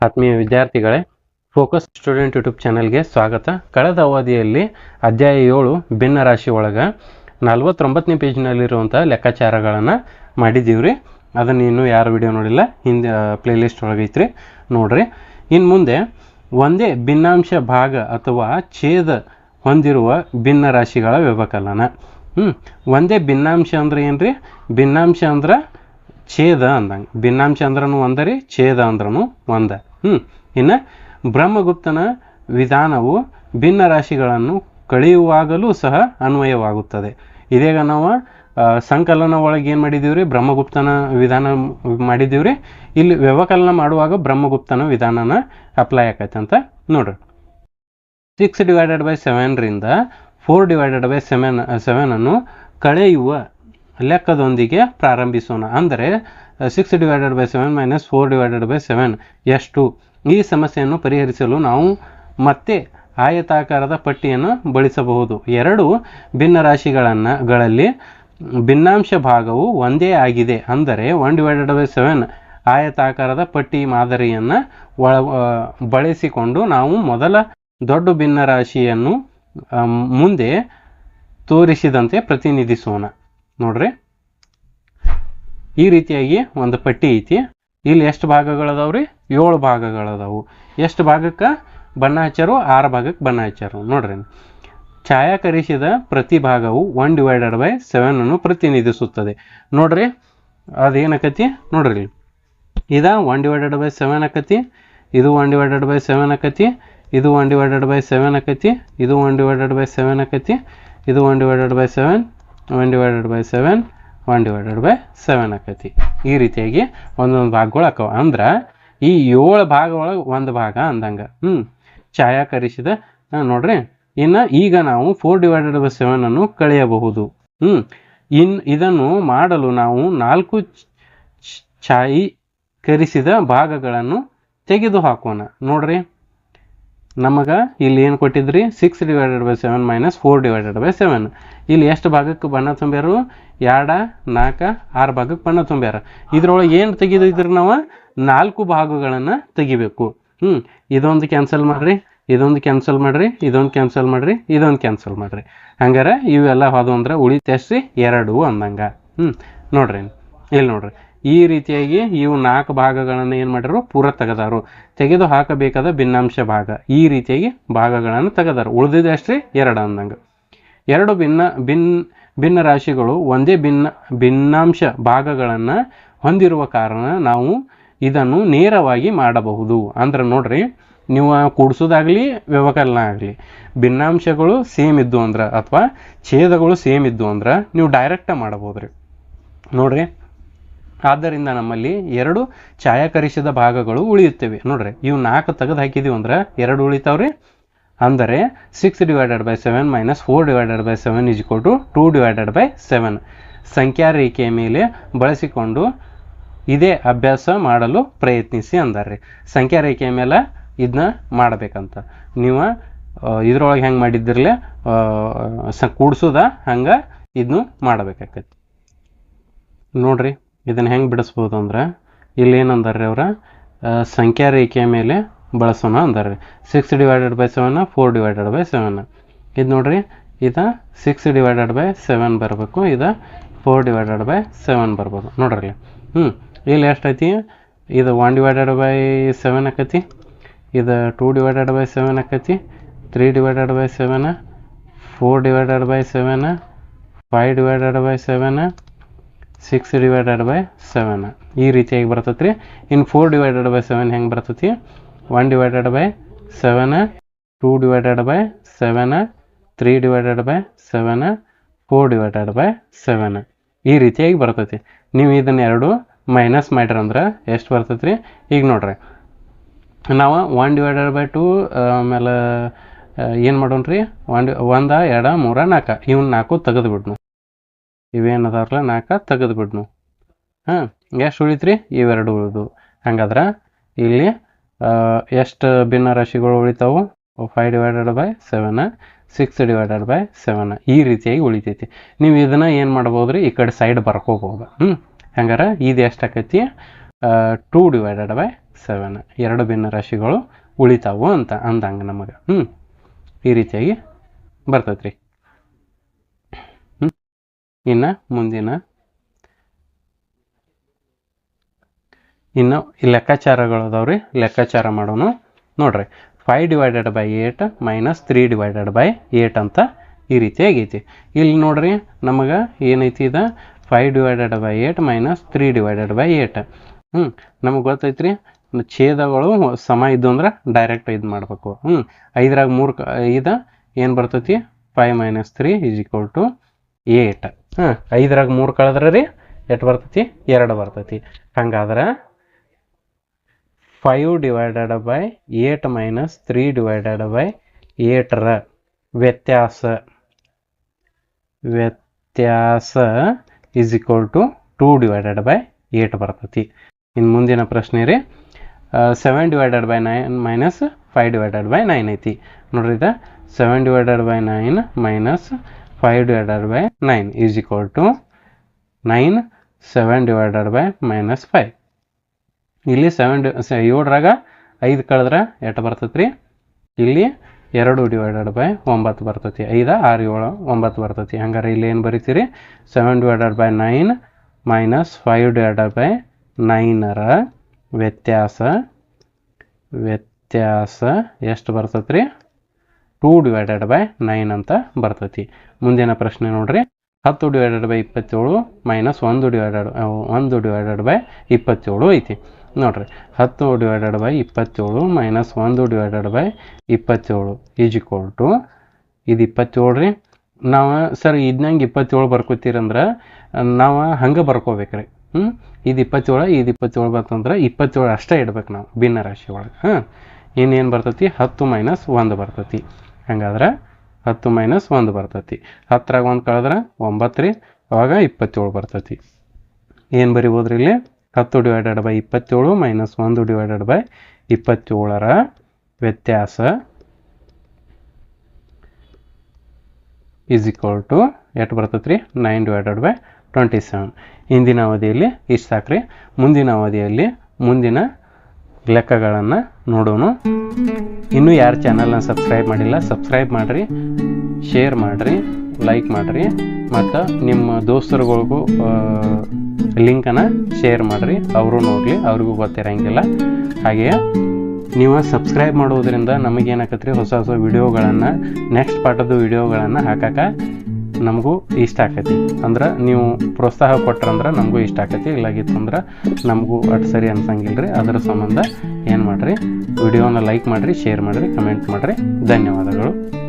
ಆತ್ಮೀಯ ವಿದ್ಯಾರ್ಥಿಗಳೇ focus student YouTube ಚಾನಲ್ಗೆ ಸ್ವಾಗತ. ಕಳೆದ ಅವಧಿಯಲ್ಲಿ ಅಧ್ಯಾಯ ಏಳು, ಭಿನ್ನ ರಾಶಿ ಒಳಗೆ ನಲ್ವತ್ತೊಂಬತ್ತನೇ ಪೇಜ್ನಲ್ಲಿರುವಂಥ ಲೆಕ್ಕಾಚಾರಗಳನ್ನು ಮಾಡಿದ್ದೀವ್ರಿ. ಅದನ್ನು ಇನ್ನೂ ಯಾರು ವಿಡಿಯೋ ನೋಡಿಲ್ಲ, ಹಿಂದೆ ಪ್ಲೇಲಿಸ್ಟ್ ಒಳಗೆ ಐತ್ರಿ. ನೋಡ್ರಿ. ಇನ್ನು ಮುಂದೆ ಒಂದೇ ಭಿನ್ನಾಂಶ ಭಾಗ ಅಥವಾ ಛೇದ ಹೊಂದಿರುವ ಭಿನ್ನ ರಾಶಿಗಳ ವ್ಯವಕಲನ ಹ್ಞೂ ಒಂದೇ ಭಿನ್ನಾಂಶ ಅಂದ್ರೆ ಏನು ಭಿನ್ನಾಂಶ ಅಂದ್ರೆ ಛೇದ ಅಂದಂಗೆ. ಭಿನ್ನಾಂಶ ಅಂದ್ರೂ ಒಂದ ರೀ, ಛೇದ ಅಂದ್ರೂ ಒಂದ. ಹ್ಞೂ ಇನ್ನು ಬ್ರಹ್ಮಗುಪ್ತನ ವಿಧಾನವು ಭಿನ್ನ ರಾಶಿಗಳನ್ನು ಕಳೆಯುವಾಗಲೂ ಸಹ ಅನ್ವಯವಾಗುತ್ತದೆ. ಇದೀಗ ನಾವು ಸಂಕಲನ ಒಳಗೆ ಏನು ಮಾಡಿದ್ದೀವಿ ಬ್ರಹ್ಮಗುಪ್ತನ ವಿಧಾನ ಮಾಡಿದ್ದೀವ್ರಿ? ಇಲ್ಲಿ ವ್ಯವಕಲನ ಮಾಡುವಾಗ ಬ್ರಹ್ಮಗುಪ್ತನ ವಿಧಾನನ ಅಪ್ಲೈ ಆಕೈತೆ ಅಂತ ನೋಡ್ರಿ. ಸಿಕ್ಸ್ ಡಿವೈಡೆಡ್ ಬೈ ಸೆವೆನ್ರಿಂದ ಫೋರ್ ಡಿವೈಡೆಡ್ ಬೈ ಸೆವೆನ್ ಸೆವೆನನ್ನು ಕಳೆಯುವ ಲೆಕ್ಕದೊಂದಿಗೆ ಪ್ರಾರಂಭಿಸೋಣ. ಅಂದರೆ six divided by seven minus four divided by seven ಎಷ್ಟು ಈ ಸಮಸ್ಯೆಯನ್ನು ಪರಿಹರಿಸಲು ನಾವು ಮತ್ತೆ ಆಯತಾಕಾರದ ಪಟ್ಟಿಯನ್ನು ಬಳಸಬಹುದು. ಎರಡು ಭಿನ್ನ ರಾಶಿಗಳನ್ನು ಗಳಲ್ಲಿ ಭಿನ್ನಾಂಶ ಭಾಗವು ಒಂದೇ ಆಗಿದೆ. ಅಂದರೆ ಒನ್ ಡಿವೈಡೆಡ್ ಬೈ ಸೆವೆನ್ ಆಯತಾಕಾರದ ಪಟ್ಟಿ ಮಾದರಿಯನ್ನು ಒಳ ಬಳಸಿಕೊಂಡು ನಾವು ಮೊದಲ ದೊಡ್ಡ ಭಿನ್ನ ರಾಶಿಯನ್ನು ಮುಂದೆ ತೋರಿಸಿದಂತೆ ಪ್ರತಿನಿಧಿಸೋಣ. ನೋಡ್ರಿ. ಈ ರೀತಿಯಾಗಿ ಒಂದು ಪಟ್ಟಿ ಐತಿ. ಇಲ್ಲಿ ಎಷ್ಟು ಭಾಗಗಳದಾವ್ರಿ? ಏಳು ಭಾಗಗಳದಾವು. ಎಷ್ಟು ಭಾಗಕ್ಕೆ? ಬಣ್ಣ ಹಚ್ಚಾರು, ಆರು ಭಾಗಕ್ಕೆ ಬಣ್ಣ ಹಚ್ಚಾರು. ನೋಡ್ರಿ. ಛಾಯಾಕರಿಸಿದ ಪ್ರತಿ ಭಾಗವು ಒನ್ ಡಿವೈಡೆಡ್ ಬೈ ಸೆವೆನ್ ಅನ್ನು ಪ್ರತಿನಿಧಿಸುತ್ತದೆ. ನೋಡ್ರಿ. ಅದೇನಕತಿ? ನೋಡ್ರಿ. ಇದ ಒನ್ ಡಿವೈಡೆಡ್ ಬೈ ಸೆವೆನ್ ಆಕತಿ ಇದು ಒನ್ ಡಿವೈಡೆಡ್ ಬೈ ಸೆವೆನ್ ಆಕತಿ ಇದು ಒನ್ ಡಿವೈಡೆಡ್ ಬೈ ಸೆವೆನ್ ಆಕತಿ ಇದು ಒನ್ ಡಿವೈಡೆಡ್ ಬೈ ಸೆವೆನ್ ಆಕತಿ ಇದು one divided by seven one divided by seven one divided by seven ಆಕೈತಿ. ಈ ರೀತಿಯಾಗಿ ಒಂದೊಂದು ಭಾಗಗಳು ಆಕವ. ಅಂದ್ರೆ ಈ ಏಳು ಭಾಗ ಒಳಗೆ ಒಂದು ಭಾಗ ಅಂದಂಗೆ. ಹ್ಞೂ ಛಾಯಾಕರಿಸಿದ ಕರಿಸಿದ ನೋಡ್ರಿ. ಇನ್ನು ಈಗ ನಾವು ಫೋರ್ ಡಿವೈಡೆಡ್ ಬೈ ಸೆವೆನ್ ಅನ್ನು ಕಳೆಯಬಹುದು. ಹ್ಞೂ ಇನ್ ಇದನ್ನು ಮಾಡಲು ನಾವು ನಾಲ್ಕು ಛಾಯಿ ಕರಿಸಿದ ಭಾಗಗಳನ್ನು ತೆಗೆದು ಹಾಕೋಣ ನೋಡ್ರಿ. ನಮಗೆ ಇಲ್ಲಿ ಏನು ಕೊಟ್ಟಿದ್ರಿ? Six divided by seven minus four divided by seven ಇಲ್ಲಿ ಎಷ್ಟು ಭಾಗಕ್ಕೆ ಬಣ್ಣ ತುಂಬ್ಯಾರು? ಎರಡ, ನಾಲ್ಕು, ಆರು ಭಾಗಕ್ಕೆ ಬಣ್ಣ ತುಂಬ್ಯಾರ. ಇದ್ರೊಳಗೆ ಏನು ತೆಗೆದಿದ್ರೆ ನಾವು? ನಾಲ್ಕು ಭಾಗಗಳನ್ನು ತೆಗಿಬೇಕು. ಹ್ಞೂ ಇದೊಂದು ಕ್ಯಾನ್ಸಲ್ ಮಾಡಿರಿ, ಇದೊಂದು ಕ್ಯಾನ್ಸಲ್ ಮಾಡಿರಿ, ಇದೊಂದು ಕ್ಯಾನ್ಸಲ್ ಮಾಡಿರಿ, ಇದೊಂದು ಕ್ಯಾನ್ಸಲ್ ಮಾಡಿರಿ. ಹಂಗಾರೆ ಇವೆಲ್ಲ ಹೋದವು ಅಂದ್ರೆ ಉಳಿತೆಷ್ಟ್ರಿ ಎರಡು ಅಂದಂಗೆ. ಹ್ಞೂ ನೋಡ್ರಿ ಇಲ್ಲಿ ನೋಡ್ರಿ. ಈ ರೀತಿಯಾಗಿ ಇವು ನಾಲ್ಕು ಭಾಗಗಳನ್ನು ಏನು ಮಾಡಿದ್ರು? ಪೂರ ತೆಗೆದಾರು. ತೆಗೆದು ಹಾಕಬೇಕಾದ ಭಿನ್ನಾಂಶ ಭಾಗ. ಈ ರೀತಿಯಾಗಿ ಭಾಗಗಳನ್ನು ತೆಗೆದಾರು. ಉಳಿದಿದೆ ಅಷ್ಟೇ? ಎರಡು ಅಂದಂಗೆ. ಎರಡು ಭಿನ್ನ, ಭಿನ್, ಭಿನ್ನ ರಾಶಿಗಳು ಒಂದೇ ಭಿನ್ನ, ಭಿನ್ನಾಂಶ ಭಾಗಗಳನ್ನು ಹೊಂದಿರುವ ಕಾರಣ ನಾವು ಇದನ್ನು ನೇರವಾಗಿ ಮಾಡಬಹುದು. ಅಂದ್ರೆ ನೋಡ್ರಿ, ನೀವು ಕೂಡಿಸೋದಾಗಲಿ, ವ್ಯವಕಲನ ಆಗಲಿ, ಭಿನ್ನಾಂಶಗಳು ಸೇಮ್ ಇದ್ದು ಅಂದ್ರೆ ಅಥವಾ ಛೇದಗಳು ಸೇಮ್ ಇದ್ದು ಅಂದ್ರೆ ನೀವು ಡೈರೆಕ್ಟ ಮಾಡಬಹುದು ರೀ ನೋಡ್ರಿ ಆದ್ದರಿಂದ ನಮ್ಮಲ್ಲಿ ಎರಡು ಛಾಯಾಕರಿಸಿದ ಭಾಗಗಳು ಉಳಿಯುತ್ತವೆ. ನೋಡ್ರಿ, ಇವು ನಾಲ್ಕು ತೆಗೆದು ಹಾಕಿದೀವಿ ಅಂದ್ರೆ ಎರಡು ಉಳಿತಾವ್ರಿ. ಅಂದರೆ six divided by seven minus four divided by seven is equal to two divided by seven ಸಂಖ್ಯಾ ರೇಖೆಯ ಮೇಲೆ ಬಳಸಿಕೊಂಡು ಇದೇ ಅಭ್ಯಾಸ ಮಾಡಲು ಪ್ರಯತ್ನಿಸಿ ಅಂದಾರ್ರಿ. ಸಂಖ್ಯಾ ರೇಖೆಯ ಮೇಲೆ ಇದನ್ನ ಮಾಡಬೇಕಂತ. ನೀವು ಇದ್ರೊಳಗೆ ಹೆಂಗೆ ಮಾಡಿದ್ದಿರಲಿ ಸ, ಕೂಡ್ಸೋದ ಹಂಗೆ ಇದನ್ನು ಮಾಡಬೇಕಾಗತ್ತೆ ನೋಡ್ರಿ. ಇದನ್ನು ಹೆಂಗೆ ಬಿಡಿಸ್ಬೋದು ಅಂದ್ರೆ ಇಲ್ಲಿ ಏನಂದಾರೆ ಅವ್ರ? ಆ, ಸಂಖ್ಯಾ ರೇಖೆಯ ಮೇಲೆ ಬಳಸೋಣ ಅಂದಾರ್ರಿ. Six divided by seven four divided by seven ಇದು ನೋಡ್ರಿ ಇದು ಸಿಕ್ಸ್ ಡಿವೈಡೆಡ್ ಬೈ ಸೆವೆನ್ ಬರಬೇಕು ಇದು ಫೋರ್ ಡಿವೈಡೆಡ್ ಬೈ ಸೆವೆನ್ ಬರ್ಬೋದು. ನೋಡ್ರಿ ಹ್ಞೂ ಇಲ್ಲಿ ಎಷ್ಟೈತಿ ಇದು ಒನ್ ಡಿವೈಡೆಡ್ ಬೈ ಸೆವೆನ್ ಆಕತಿ ಇದು ಟೂ ಡಿವೈಡೆಡ್ ಬೈ ಸೆವೆನ್ ಆಕತಿ three divided by seven four divided by seven five divided by seven six divided by seven ಈ ರೀತಿಯಾಗಿ ಬರ್ತೈತೆ ರೀ ಇನ್ನು ಫೋರ್ ಡಿವೈಡೆಡ್ ಬೈ ಸೆವೆನ್ ಹೆಂಗೆ ಬರ್ತೈತಿ? One divided by seven two divided by seven three divided by seven four divided by seven ಈ ರೀತಿಯಾಗಿ ಬರ್ತೈತಿ. ನೀವು ಇದನ್ನ ಎರಡು ಮೈನಸ್ ಮಾಡ್ರಿ ಅಂದ್ರೆ ಎಷ್ಟು ಬರ್ತೈತೆ ರೀ ಈಗ ನೋಡ್ರಿ. ನಾವು ಒನ್ ಡಿವೈಡೆಡ್ ಬೈ ಟು ಆಮೇಲೆ ಏನು ಮಾಡೋಣ ರೀ ಒನ್ ಒಂದ, ಎರಡು, ಮೂರ, ನಾಲ್ಕು. ಇವ್ನ ನಾಲ್ಕು ತೆಗೆದು ಬಿಡ್ನು ಇವೇನು ಅದಾರಲ್ಲ ನಾಲ್ಕು ತೆಗೆದು ಬಿಡ್ನು ಹಾಂ, ಎಷ್ಟು ಉಳಿತ್ರಿ? ಇವೆರಡು ಉಳಿದು. ಹಂಗಾದ್ರೆ ಇಲ್ಲಿ ಎಷ್ಟು ಭಿನ್ನ ರಾಶಿಗಳು ಉಳಿತಾವು? Five divided by seven six divided by seven ಈ ರೀತಿಯಾಗಿ ಉಳಿತೈತಿ. ನೀವು ಇದನ್ನು ಏನು ಮಾಡ್ಬೋದು ರೀ ಈ ಕಡೆ ಸೈಡ್ ಬರ್ಕೋಬೋದು ಹ್ಞೂ ಹಂಗಾರೆ ಇದು ಎಷ್ಟು ಆಕೈತಿ? ಟೂ ಡಿವೈಡೆಡ್ ಬೈ ಸೆವೆನ್ ಎರಡು ಭಿನ್ನ ರಾಶಿಗಳು ಉಳಿತಾವು ಅಂತ ಅಂದಂಗೆ ನಮಗೆ. ಹ್ಞೂ ಈ ರೀತಿಯಾಗಿ ಬರ್ತೈತೆ ರೀ ಇನ್ನು ಮುಂದಿನ ಇನ್ನು ಲೆಕ್ಕಾಚಾರಗಳು ರೀ. ಲೆಕ್ಕಾಚಾರ ಮಾಡೋಣ ನೋಡ್ರಿ five divided by eight minus three divided by eight ಅಂತ ಈ ರೀತಿ ಆಗೈತಿ. ಇಲ್ಲಿ ನೋಡ್ರಿ, ನಮಗೆ ಏನೈತಿ ಇದು? Five divided by eight minus three divided by eight ಹ್ಞೂ ನಮಗೆ ಗೊತ್ತೈತ್ರಿ, ಛೇದಗಳು ಸಮ ಇದ್ದು ಅಂದ್ರೆ ಡೈರೆಕ್ಟ್ ಇದು ಮಾಡಬೇಕು. ಹ್ಞೂ ಐದರಾಗ ಮೂರು ಇದು ಏನು ಬರ್ತೈತಿ? Five minus three is equal to eight ಹಾಂ, ಐದರಾಗ ಮೂರು ಕಳೆದ್ರೆ ರೀ ಎಷ್ಟು ಬರ್ತೈತಿ? ಎರಡು ಬರ್ತೈತಿ. ಹಂಗಾದ್ರೆ five divided by eight minus three divided by ಏಟ್ರ ವ್ಯತ್ಯಾಸ ವ್ಯತ್ಯಾಸ is equal to two divided by eight ಬರ್ತೈತಿ. ಇನ್ನು ಮುಂದಿನ ಪ್ರಶ್ನೆ ರೀ seven divided by nine minus five divided by nine ಐತಿ. ನೋಡ್ರಿ ಇದು seven divided by nine minus five divided by nine is equal to nine seven divided by minus five ಇಲ್ಲಿ seven ಡಿ ಏಳರಾಗ ಐದು ಕಳೆದ್ರೆ ಎಷ್ಟು ಬರ್ತೈತೆ ರೀ ಇಲ್ಲಿ ಎರಡು ಡಿವೈಡೆಡ್ ಬೈ ಒಂಬತ್ತು ಬರ್ತೈತಿ. ಐದು, ಆರು, ಏಳು, ಒಂಬತ್ತು ಬರ್ತೈತಿ. ಹಂಗಾರೆ ಇಲ್ಲಿ ಏನು ಬರೀತೀರಿ? Seven divided by nine minus five divided by ನೈನರ ವ್ಯತ್ಯಾಸ ವ್ಯತ್ಯಾಸ ಎಷ್ಟು ಬರ್ತೈತೆ ರೀ ಟೂ ಡಿವೈಡೆಡ್ ಬೈ ನೈನ್ ಅಂತ ಬರ್ತೈತಿ. ಮುಂದಿನ ಪ್ರಶ್ನೆ ನೋಡ್ರಿ. ಹತ್ತು ಡಿವೈಡೆಡ್ ಬೈ ಇಪ್ಪತ್ತೇಳು ಮೈನಸ್ ಒಂದು ಡಿವೈಡೆಡ್ ಒಂದು ಡಿವೈಡೆಡ್ ಬೈ ಇಪ್ಪತ್ತೇಳು ಐತಿ. ನೋಡ್ರಿ, ಹತ್ತು ಡಿವೈಡೆಡ್ ಬೈ ಇಪ್ಪತ್ತೇಳು ಮೈನಸ್ ಒಂದು ಡಿವೈಡೆಡ್ ಬೈ ಇಪ್ಪತ್ತೇಳು ಈಜ್ ಈಕ್ವಲ್ ಟು ಇದು ಇಪ್ಪತ್ತೇಳು ರೀ. ನಾವು ಸರ್ ಇದ್ನಂಗೆ ಇಪ್ಪತ್ತೇಳು ಬರ್ಕೋತೀರಂದ್ರೆ, ನಾವು ಹಂಗೆ ಬರ್ಕೋಬೇಕ್ರಿ ಹ್ಞೂ ಇದು ಇಪ್ಪತ್ತೇಳು ಇದು ಇಪ್ಪತ್ತೇಳು ಬಂತಂದ್ರೆ ಇಪ್ಪತ್ತೇಳು ಅಷ್ಟೇ ಇಡ್ಬೇಕು ನಾವು ಭಿನ್ನ ರಾಶಿ ಒಳಗೆ. ಹಾಂ ಇನ್ನೇನು ಬರ್ತೈತಿ? ಹತ್ತು ಮೈನಸ್ ಒಂದು ಬರ್ತೈತಿ. ಹಂಗಾದ್ರೆ ಹತ್ತು ಮೈನಸ್ ಒಂದು ಬರ್ತೈತಿ. ಹತ್ತರಾಗ ಒಂದು ಕಳೆದ್ರೆ ಒಂಬತ್ತು ರೀ ಅವಾಗ ಇಪ್ಪತ್ತೇಳು ಬರ್ತೈತಿ. ಏನು ಬರಿಬೋದು ಇಲ್ಲಿ? ಹತ್ತು ಡಿವೈಡೆಡ್ ಬೈ ಇಪ್ಪತ್ತೇಳು ಮೈನಸ್ ಒಂದು ಡಿವೈಡೆಡ್ ಬೈ ಇಪ್ಪತ್ತೇಳರ ವ್ಯತ್ಯಾಸ ಈಸ್ ಈಕ್ವಲ್ ಟು ಎಷ್ಟು ಬರ್ತೈತೆ ರೀ nine divided by twenty seven ಹಿಂದಿನ ಅವಧಿಯಲ್ಲಿ ಇಷ್ಟು ಸಾಕ್ರಿ. ಮುಂದಿನ ಅವಧಿಯಲ್ಲಿ ಮುಂದಿನ ಲೆಕ್ಕಗಳನ್ನು ನೋಡೋಣ. ಇನ್ನೂ ಯಾರು ಚಾನಲ್ನ ಸಬ್ಸ್ಕ್ರೈಬ್ ಮಾಡಿಲ್ಲ ಸಬ್ಸ್ಕ್ರೈಬ್ ಮಾಡಿರಿ ಶೇರ್ ಮಾಡಿರಿ ಲೈಕ್ ಮಾಡಿರಿ, ಮತ್ತು ನಿಮ್ಮ ದೋಸ್ತರುಗಳಿಗೂ ಲಿಂಕನ್ನು ಶೇರ್ ಮಾಡಿರಿ. ಅವರು ನೋಡಲಿ, ಅವ್ರಿಗೂ ಗೊತ್ತಿರಂಗಿಲ್ಲ. ಹಾಗೆಯೇ, ನೀವು ಸಬ್ಸ್ಕ್ರೈಬ್ ಮಾಡೋದ್ರಿಂದ ನಮಗೇನಾಕತ್ರಿ ಹೊಸ ಹೊಸ ವಿಡಿಯೋಗಳನ್ನು ನೆಕ್ಸ್ಟ್ ಪಾಠದ ವಿಡಿಯೋಗಳನ್ನು ಹಾಕಕ್ಕೆ ನಮಗೂ ಇಷ್ಟ ಆಕತಿ. ಅಂದ್ರೆ ನೀವು ಪ್ರೋತ್ಸಾಹ ಕೊಟ್ರಂದ್ರೆ ನಮಗೂ ಇಷ್ಟ ಆಕತಿ. ಇಲ್ಲಾಗಿತ್ತಂದ್ರೆ ನಮಗೂ ಅಟ್ ಸರಿ ಅನ್ಸಂಗಿಲ್ಲ ರೀ ಅದರ ಸಂಬಂಧ ಏನು ಮಾಡಿರಿ? ವಿಡಿಯೋನ ಲೈಕ್ ಮಾಡಿರಿ ಶೇರ್ ಮಾಡಿರಿ ಕಮೆಂಟ್ ಮಾಡಿರಿ. ಧನ್ಯವಾದಗಳು.